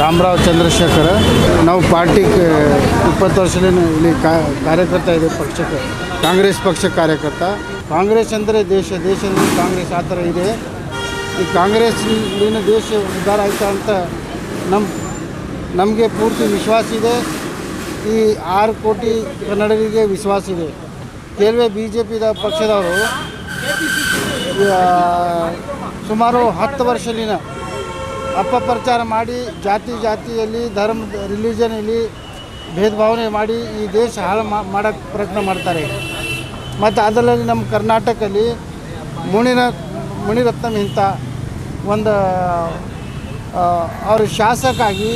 ಶಾಮರಾವ್ ಚಂದ್ರಶೇಖರ್, ನಾವು ಪಾರ್ಟಿ ಇಪ್ಪತ್ತು ವರ್ಷದಿಂದ ಇಲ್ಲಿ ಕಾರ್ಯಕರ್ತ ಇದೆ ಪಕ್ಷಕ್ಕೆ. ಕಾಂಗ್ರೆಸ್ ಪಕ್ಷ ಕಾರ್ಯಕರ್ತ. ಕಾಂಗ್ರೆಸ್ ಅಂದರೆ ದೇಶ, ದೇಶದಲ್ಲಿ ಕಾಂಗ್ರೆಸ್ ಆ ಥರ ಇದೆ. ಈ ಕಾಂಗ್ರೆಸ್ಲಿನ ದೇಶ ಉದ್ಧಾರ ಆಯ್ತಾ ಅಂತ ನಮ್ಮ ನಮಗೆ ಪೂರ್ತಿ ವಿಶ್ವಾಸ ಇದೆ. ಈ ಆರು ಕೋಟಿ ಕನ್ನಡಿಗರಿಗೆ ವಿಶ್ವಾಸ ಇದೆ. ಕೆಲವೇ ಬಿ ಜೆ ಪಿದ ಪಕ್ಷದವರು ಸುಮಾರು ಹತ್ತು ವರ್ಷಲಿನ ಅಪಪ್ರಚಾರ ಮಾಡಿ ಜಾತಿ ಜಾತಿಯಲ್ಲಿ, ಧರ್ಮ, ರಿಲಿಜನಲ್ಲಿ ಭೇದ ಭಾವನೆ ಮಾಡಿ ಈ ದೇಶ ಹಾಳು ಮಾಡೋಕ್ಕೆ ಪ್ರಯತ್ನ ಮಾಡ್ತಾರೆ. ಮತ್ತು ಅದರಲ್ಲಿ ನಮ್ಮ ಕರ್ನಾಟಕದಲ್ಲಿ ಮುನಿರ, ಮುನಿರತ್ನಂ ಇಂಥ ಒಂದು ಅವರು ಶಾಸಕಾಗಿ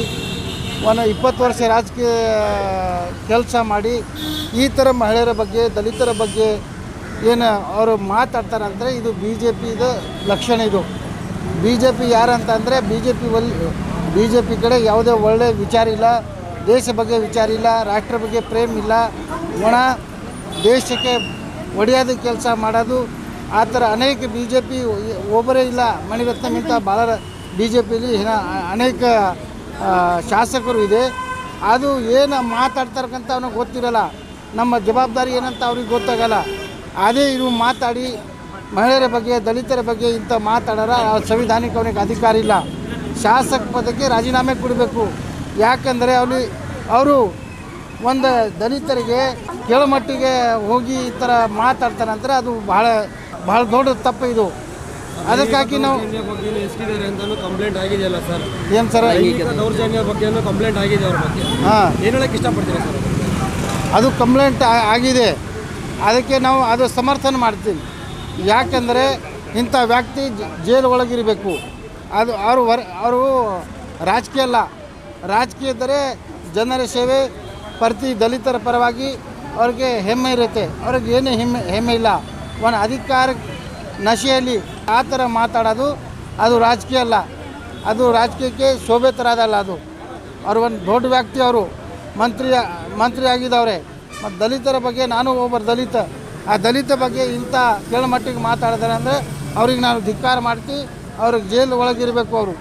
ಒಂದು ಇಪ್ಪತ್ತು ವರ್ಷ ರಾಜಕೀಯ ಕೆಲಸ ಮಾಡಿ ಈ ಥರ ಮಹಿಳೆಯರ ಬಗ್ಗೆ, ದಲಿತರ ಬಗ್ಗೆ ಏನು ಅವರು ಮಾತಾಡ್ತಾರೆ ಅಂದರೆ ಇದು ಬಿ ಜೆ ಪಿದು ಲಕ್ಷಣ ಇದು. ಬಿ ಜೆ ಪಿ ಯಾರಂತ ಅಂದರೆ ಬಿ ಜೆ ಪಿ ಒಲ್ ಬಿ ಜೆ ಪಿ ಕಡೆ ಯಾವುದೇ ಒಳ್ಳೆಯ ವಿಚಾರ ಇಲ್ಲ, ದೇಶ ಬಗ್ಗೆ ವಿಚಾರ ಇಲ್ಲ, ರಾಷ್ಟ್ರ ಬಗ್ಗೆ ಪ್ರೇಮ ಇಲ್ಲ. ಒಣ, ದೇಶಕ್ಕೆ ಒಡೆಯೋದು ಕೆಲಸ ಮಾಡೋದು, ಆ ಥರ ಅನೇಕ ಬಿ ಜೆ ಪಿ ಒಬ್ಬರೇ ಇಲ್ಲ. ಮಣಿರತ್ನಗಿಂತ ಭಾಳ ಬಿ ಜೆ ಪಿಲಿ ಅನೇಕ ಶಾಸಕರು ಇದೆ. ಅದು ಏನು ಮಾತಾಡ್ತಾರಕ್ಕಂಥ ಅವನಿಗೆ ಗೊತ್ತಿರಲ್ಲ. ನಮ್ಮ ಜವಾಬ್ದಾರಿ ಏನಂತ ಅವ್ರಿಗೆ ಗೊತ್ತಾಗಲ್ಲ. ಅದೇ ಇವು ಮಾತಾಡಿ ಮಹಿಳೆಯರ ಬಗ್ಗೆ ದಲಿತರ ಬಗ್ಗೆ ಇಂಥ ಮಾತಾಡೋರ ಸಂವಿಧಾನಿಕ ಅವನಿಗೆ ಅಧಿಕಾರ ಇಲ್ಲ. ಶಾಸಕ ಪದಕ್ಕೆ ರಾಜೀನಾಮೆ ಕೊಡಬೇಕು. ಯಾಕಂದರೆ ಅವನು ಅವರು ಒಂದು ದಲಿತರಿಗೆ ಕೆಳಮಟ್ಟಿಗೆ ಹೋಗಿ ಈ ಥರ ಮಾತಾಡ್ತಾರಂದ್ರೆ ಅದು ಭಾಳ ಭಾಳ ದೊಡ್ಡ ತಪ್ಪು ಇದು. ಅದಕ್ಕಾಗಿ ನಾವು ಕಂಪ್ಲೇಂಟ್ ಆಗಿದೆಯಲ್ಲ ಸರ್. ಏನು ಸರ್? ದೌರ್ಜನ್ಯ ಬಗ್ಗೆ ಕಂಪ್ಲೇಂಟ್ ಆಗಿದೆ ಅವ್ರ ಬಗ್ಗೆ. ಹಾಂ. ಏನು ಹೇಳಕ್ಕೆ ಇಷ್ಟಪಡ್ತೀರಾ ಸರ್? ಅದು ಕಂಪ್ಲೇಂಟ್ ಆಗಿದೆ. ಅದಕ್ಕೆ ನಾವು ಅದು ಸಮರ್ಥನೆ ಮಾಡ್ತೀವಿ. ಯಾಕಂದರೆ ಇಂಥ ವ್ಯಕ್ತಿ ಜೈಲು ಒಳಗಿರಬೇಕು ಅದು ಅವರು ವರ್, ಅವರು ರಾಜಕೀಯ ಅಲ್ಲ. ರಾಜಕೀಯ ಇದ್ದರೆ ಜನರ ಸೇವೆ ಪ್ರತಿ ದಲಿತರ ಪರವಾಗಿ ಅವ್ರಿಗೆ ಹೆಮ್ಮೆ ಇರುತ್ತೆ. ಅವ್ರಿಗೆ ಏನೇ ಹೆಮ್ಮೆ ಹೆಮ್ಮೆ ಇಲ್ಲ. ಒಂದು ಅಧಿಕಾರ ನಶೆಯಲ್ಲಿ ಆ ಥರ ಮಾತಾಡೋದು ಅದು ರಾಜಕೀಯ ಅಲ್ಲ. ಅದು ರಾಜಕೀಯಕ್ಕೆ ಶೋಭೆ ತರದಲ್ಲ ಅದು. ಅವರು ಒಂದು ದೊಡ್ಡ ವ್ಯಕ್ತಿ ಅವರು. ಮಂತ್ರಿ ಮಂತ್ರಿ ಆಗಿದ್ದವ್ರೆ ಮತ್ತು ದಲಿತರ ಬಗ್ಗೆ ನಾನು ಒಬ್ಬರು ದಲಿತ. ಆ ದಲಿತ ಬಗ್ಗೆ ಇಂಥ ಕೆಳಮಟ್ಟಿಗೆ ಮಾತಾಡಿದಾರೆ ಅಂದರೆ ಅವ್ರಿಗೆ ನಾನು ಧಿಕ್ಕಾರ ಮಾಡ್ತಿ ಅವ್ರಿಗೆ ಜೈಲು ಒಳಗಿರಬೇಕು ಅವರು.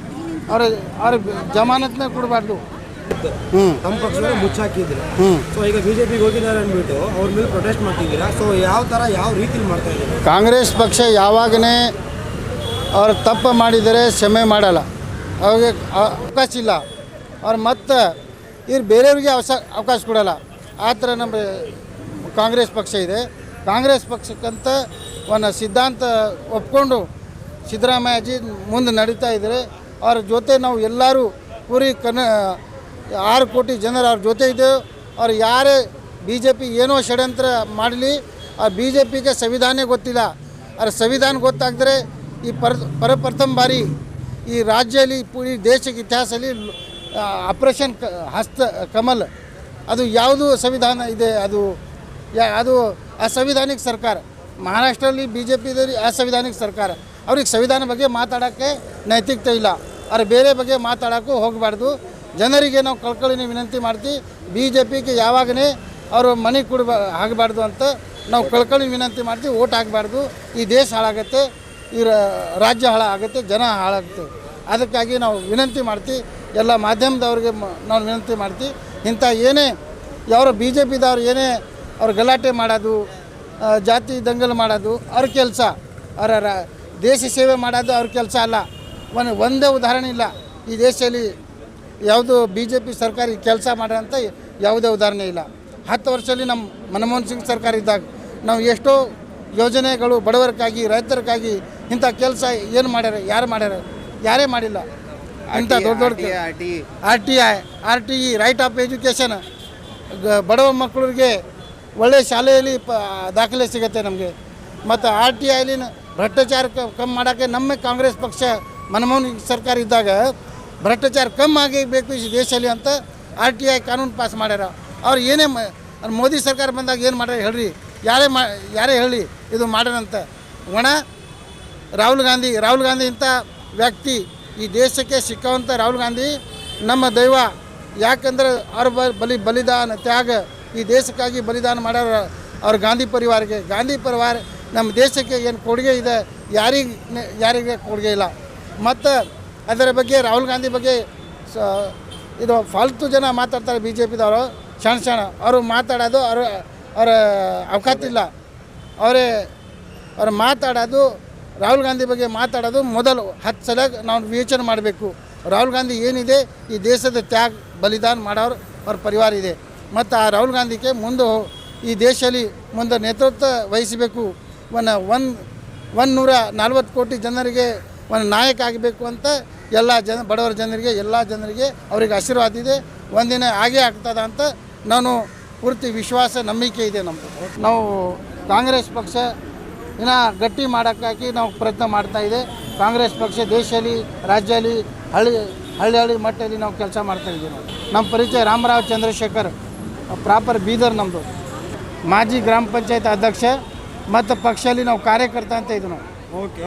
ಅವ್ರ ಅವ್ರಿಗೆ ಜಮಾನತ್ನೇ ಕೊಡಬಾರ್ದು. ಹ್ಞೂ ನಮ್ಮ ಪಕ್ಷದವರು ಮುಚ್ಚಾಕಿದ್ರು. ಹ್ಞೂ ಸೊ ಈಗ ಬಿಜೆಪಿಗೆ ಹೋಗಿದ್ದಾರೆ ಅಂದ್ಬಿಟ್ಟು ಅವ್ರ ಮೇಲೆ ಪ್ರೊಟೆಸ್ಟ್ ಮಾಡ್ತಿದ್ದೀರಾ? ಸೊ ಯಾವ ತರ ಯಾವ ರೀತಿಲಿ ಮಾಡ್ತಾ ಇದ್ದೀರಾ? ಕಾಂಗ್ರೆಸ್ ಪಕ್ಷ ಯಾವಾಗನೇ ಅವ್ರು ತಪ್ಪು ಮಾಡಿದರೆ ಕ್ಷಮೆ ಮಾಡಲ್ಲ. ಅವ್ರಿಗೆ ಅವಕಾಶ ಇಲ್ಲ. ಅವ್ರು ಮತ್ತೆ ಇವ್ರು ಬೇರೆಯವ್ರಿಗೆ ಅವಸ ಅವಕಾಶ ಕೊಡಲ್ಲ. ಆ ಥರ ನಮ್ಮ ಕಾಂಗ್ರೆಸ್ ಪಕ್ಷ ಇದೆ. ಕಾಂಗ್ರೆಸ್ ಪಕ್ಷಕ್ಕಂತ ಒಂದು ಸಿದ್ಧಾಂತ ಒಪ್ಕೊಂಡು ಸಿದ್ದರಾಮಯ್ಯಜಿ ಮುಂದೆ ನಡೀತಾ ಇದ್ದಾರೆ. ಅವ್ರ ಜೊತೆ ನಾವು ಎಲ್ಲರೂ ಪೂರಿ ಕನ್ನ ಆರು ಕೋಟಿ ಜನರು ಅವ್ರ ಜೊತೆ ಇದ್ದೇವೆ ಅವ್ರು ಯಾರೇ ಬಿ ಜೆ ಪಿ ಏನೋ ಷಡ್ಯಂತ್ರ ಮಾಡಲಿ, ಆ ಬಿ ಜೆ ಪಿಗೆ ಸಂವಿಧಾನ ಗೊತ್ತಿಲ್ಲ. ಅವ್ರ ಸಂವಿಧಾನ ಗೊತ್ತಾಗ್ದರೆ ಈ ಪರ, ಪರಪ್ರಥಮ ಬಾರಿ ಈ ರಾಜ್ಯದಲ್ಲಿ ಪೂರಿ ದೇಶಕ್ಕೆ ಇತಿಹಾಸದಲ್ಲಿ ಆಪರೇಷನ್ ಕ, ಹಸ್ತ ಕಮಲ್. ಅದು ಯಾವುದು ಸಂವಿಧಾನ ಇದೆ? ಅದು ಯಾ, ಅದು ಅಸಂವಿಧಾನಿಕ ಸರ್ಕಾರ. ಮಹಾರಾಷ್ಟ್ರಲ್ಲಿ ಬಿ ಜೆ ಅಸಂವಿಧಾನಿಕ ಸರ್ಕಾರ. ಅವ್ರಿಗೆ ಸಂವಿಧಾನ ಬಗ್ಗೆ ಮಾತಾಡೋಕ್ಕೆ ನೈತಿಕತೆ ಇಲ್ಲ. ಅವ್ರು ಬೇರೆ ಬಗ್ಗೆ ಮಾತಾಡೋಕ್ಕೂ ಹೋಗಬಾರ್ದು. ಜನರಿಗೆ ನಾವು ಕಳ್ಕೊಳ್ಳಿ ವಿನಂತಿ ಮಾಡ್ತೀವಿ. ಬಿ ಜೆ ಪಿಗೆ ಯಾವಾಗನೇ ಅವರು ಮನೆ ಕೊಡಬಾ ಆಗಬಾರ್ದು ಅಂತ ನಾವು ಕಳ್ಕೊಳ್ಳಿ ವಿನಂತಿ ಮಾಡ್ತೀವಿ. ಓಟ್ ಹಾಕಬಾರ್ದು. ಈ ದೇಶ ಹಾಳಾಗತ್ತೆ. ಈ ರಾಜ್ಯ ಹಾಳಾಗುತ್ತೆ. ಜನ ಹಾಳಾಗುತ್ತೆ. ಅದಕ್ಕಾಗಿ ನಾವು ವಿನಂತಿ ಮಾಡ್ತೀವಿ. ಎಲ್ಲ ಮಾಧ್ಯಮದವ್ರಿಗೆ ನಾವು ವಿನಂತಿ ಮಾಡ್ತೀವಿ. ಇಂಥ ಏನೇ, ಯಾರು ಬಿ ಜೆ ಪಿದವ್ರು ಏನೇ ಅವ್ರು ಗಲಾಟೆ ಮಾಡೋದು ಜಾತಿ ದಂಗಲ್ ಮಾಡೋದು ಅವ್ರ ಕೆಲಸ ಅವರ ದೇಶ ಸೇವೆ ಮಾಡೋದು ಅವ್ರ ಕೆಲಸ ಅಲ್ಲ ಒಂದು ಒಂದೇ ಉದಾಹರಣೆ ಇಲ್ಲ ಈ ದೇಶದಲ್ಲಿ ಯಾವುದು ಬಿ ಜೆ ಪಿ ಸರ್ಕಾರಿ ಕೆಲಸ ಮಾಡೋಂಥ ಯಾವುದೇ ಉದಾಹರಣೆ ಇಲ್ಲ ಹತ್ತು ವರ್ಷದಲ್ಲಿ ನಮ್ಮ ಮನಮೋಹನ್ ಸಿಂಗ್ ಸರ್ಕಾರ ಇದ್ದಾಗ ನಾವು ಎಷ್ಟೋ ಯೋಜನೆಗಳು ಬಡವರಿಗಾಗಿ ರೈತರಿಗಾಗಿ ಇಂಥ ಕೆಲಸ ಏನು ಮಾಡ್ಯಾರ ಯಾರು ಮಾಡ್ಯಾರ ಯಾರೇ ಮಾಡಿಲ್ಲ ಇಂಥ ದೊಡ್ಡ ದೊಡ್ಡ R T I R T E right of education ಬಡವ ಮಕ್ಕಳಿಗೆ ಒಳ್ಳೆಯ ಶಾಲೆಯಲ್ಲಿ ಪ, ದಾಖಲೆ ಸಿಗುತ್ತೆ ನಮಗೆ. ಮತ್ತು ಆರ್ ಟಿ ಐಲಿ ಭ್ರಷ್ಟಾಚಾರ ಕಮ್ಮಿ ಮಾಡೋಕ್ಕೆ ನಮ್ಮ ಕಾಂಗ್ರೆಸ್ ಪಕ್ಷ ಮನಮೋಹನ್ ಸರ್ಕಾರ ಇದ್ದಾಗ ಭ್ರಷ್ಟಾಚಾರ ಕಮ್ಮಿ ಆಗಬೇಕು ಈ ದೇಶದಲ್ಲಿ ಅಂತ ಆರ್ ಟಿ ಐ ಕಾನೂನು ಪಾಸ್ ಮಾಡ್ಯಾರ. ಅವ್ರು ಏನೇ ಮೋದಿ ಸರ್ಕಾರ ಬಂದಾಗ ಏನು ಮಾಡ್ಯಾರ ಹೇಳ್ರಿ. ಯಾರೇ ಮಾ, ಯಾರೇ ಹೇಳಿ ಇದು ಮಾಡ್ಯಾರಂತ ಒಣ ರಾಹುಲ್ ಗಾಂಧಿ ರಾಹುಲ್ ಗಾಂಧಿ ಇಂಥ ವ್ಯಕ್ತಿ ಈ ದೇಶಕ್ಕೆ ಸಿಕ್ಕವಂಥ ರಾಹುಲ್ ಗಾಂಧಿ ನಮ್ಮ ದೈವ. ಯಾಕಂದ್ರೆ ಅವ್ರ ಬಲಿ ಬಲಿದಾನ ತ್ಯಾಗ ಈ ದೇಶಕ್ಕಾಗಿ ಬಲಿದಾನ ಮಾಡ್ಯಾರ ಅವ್ರ ಗಾಂಧಿ ಪರಿವಾರಕ್ಕೆ. ಗಾಂಧಿ ಪರಿವಾರ ನಮ್ಮ ದೇಶಕ್ಕೆ ಏನು ಕೊಡುಗೆ ಇದೆ, ಯಾರಿಗೆ ಯಾರಿಗೆ ಕೊಡುಗೆ ಇಲ್ಲ. ಮತ್ತು ಅದರ ಬಗ್ಗೆ ರಾಹುಲ್ ಗಾಂಧಿ ಬಗ್ಗೆ ಸ, ಇದು ಫಾಲ್ತು ಜನ ಮಾತಾಡ್ತಾರೆ ಬಿ ಜೆ ಪಿದವರು ಸಣ್ಣ ಸಣ್ಣ ಅವರು ಮಾತಾಡೋದು ಅವ್ರ, ಅವರ ಅವಕಾಶ ಇಲ್ಲ. ಅವರೇ, ಅವ್ರು ಮಾತಾಡೋದು, ರಾಹುಲ್ ಗಾಂಧಿ ಬಗ್ಗೆ ಮಾತಾಡೋದು ಮೊದಲು ಹತ್ತು ಸಲ ನಾವು ವಿವೇಚನೆ ಮಾಡಬೇಕು. ರಾಹುಲ್ ಗಾಂಧಿ ಏನಿದೆ, ಈ ದೇಶದ ತ್ಯಾಗ, ಬಲಿದಾನ ಮಾಡೋರು ಅವ್ರ ಪರಿವಾರ ಇದೆ. ಮತ್ತು ಆ ರಾಹುಲ್ ಗಾಂಧಿಗೆ ಮುಂದೆ ಈ ದೇಶದಲ್ಲಿ ಮುಂದೆ ನೇತೃತ್ವ ವಹಿಸಬೇಕು. ಒನ್ ಒನ್ ಒನ್ ನೂರ ನಲ್ವತ್ತು ಕೋಟಿ ಜನರಿಗೆ ಒಂದು ನಾಯಕ ಆಗಬೇಕು ಅಂತ ಎಲ್ಲ ಜನ, ಬಡವರ ಜನರಿಗೆ, ಎಲ್ಲ ಜನರಿಗೆ ಅವರಿಗೆ ಆಶೀರ್ವಾದ ಇದೆ. ಒಂದಿನ ಹಾಗೇ ಆಗ್ತದ ಅಂತ ನಾನು ಪೂರ್ತಿ ವಿಶ್ವಾಸ, ನಂಬಿಕೆ ಇದೆ ನಮ್ಮದು ನಾವು ಕಾಂಗ್ರೆಸ್ ಪಕ್ಷ ಇನ್ನು ಗಟ್ಟಿ ಮಾಡೋಕ್ಕಾಗಿ ನಾವು ಪ್ರಯತ್ನ ಮಾಡ್ತಾ ಇದೆ. ಕಾಂಗ್ರೆಸ್ ಪಕ್ಷ ದೇಶದಲ್ಲಿ, ರಾಜ್ಯದಲ್ಲಿ ಹಳ್ಳಿ ಹಳ್ಳಿ ಹಳ್ಳಿ ಮಟ್ಟದಲ್ಲಿ ನಾವು ಕೆಲಸ ಮಾಡ್ತಾ ಇದ್ದೀವಿ ನಮ್ಮ ಪರಿಚಯ ರಾಮರಾವ್ ಚಂದ್ರಶೇಖರ್. ಪ್ರಾಪರ್ ಬೀದರ್ ನಮ್ಮದು ಮಾಜಿ ಗ್ರಾಮ ಪಂಚಾಯತ್ ಅಧ್ಯಕ್ಷ ಮತ್ತು ಪಕ್ಷದಲ್ಲಿ ನಾವು ಕಾರ್ಯಕರ್ತ ಅಂತ ಇದ್ದು ನಾವು. ಓಕೆ